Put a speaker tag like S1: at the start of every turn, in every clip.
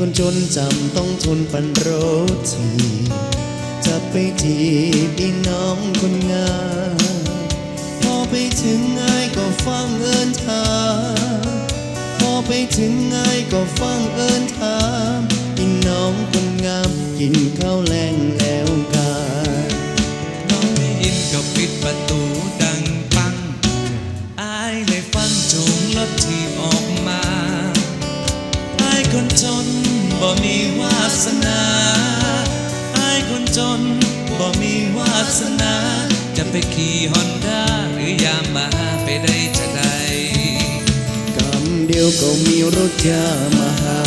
S1: คนจนจำต้องทนปันรถทีจะไปจีบอีน้องคนงามพอไปถึงง่ายก็ฟังเอินถามพอไปถึงง่ายก็ฟังเอินถามอีน้องคนงามกินข้าวแรงแล้วกาย
S2: น้องได้ยินก็ปิดประตูดังปังอายเลยฟังจงรถที่ออกมาอ มีวาสนาอายคนจนบ่มีวาสนา จะไปขี่ฮอนด้าหรือยามาไปได้จะได้
S1: กำเดียวก็มีรถยามาหา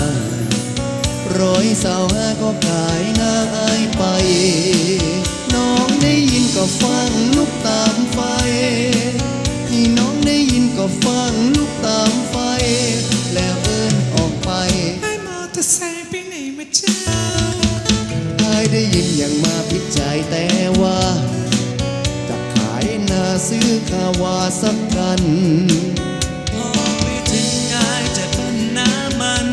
S1: ร้อยสาวห้าก็ขายหน้าอายไป ได้ยินอย่างมาพิจัยแต่ว่าจะขายนาซื้อข้าวาสักกัน
S2: พอไปถึงอายจะเบิ้ลน้ำมัน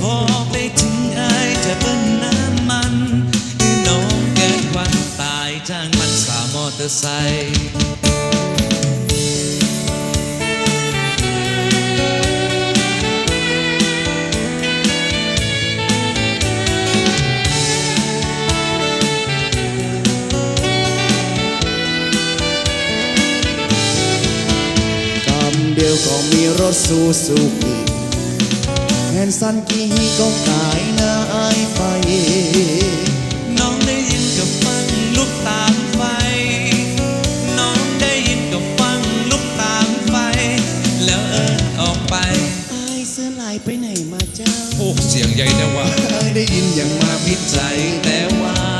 S2: พอไปถึงอายจะเบิ้ลน้ำมันคือน้องเกิดวันตายจ้างมันสามอเตอร์ไซค์
S1: ดียวก็มีรถซูซูกิแฮนซันกีก็ขายหน้าอายไป
S2: น้องได้ยินกับฟังลุกตามไฟ น้องได้ยินกับฟังลุกตามไฟ แล้วเอินออกไป
S1: อายเสื้อลายไปไหนมาเจ้า
S2: โอ้ เสียงใหญ่นะว่า
S1: อายได้ยินอย่างมาพิ
S2: ใจแต่ว่า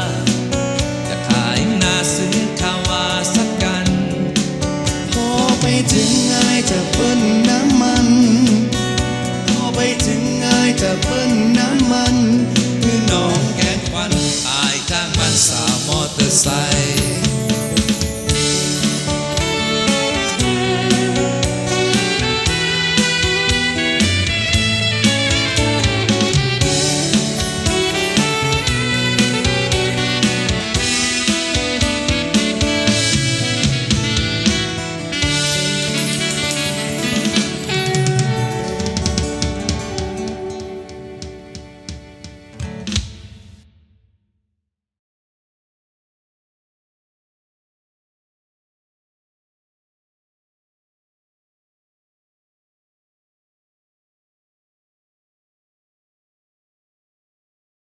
S2: side.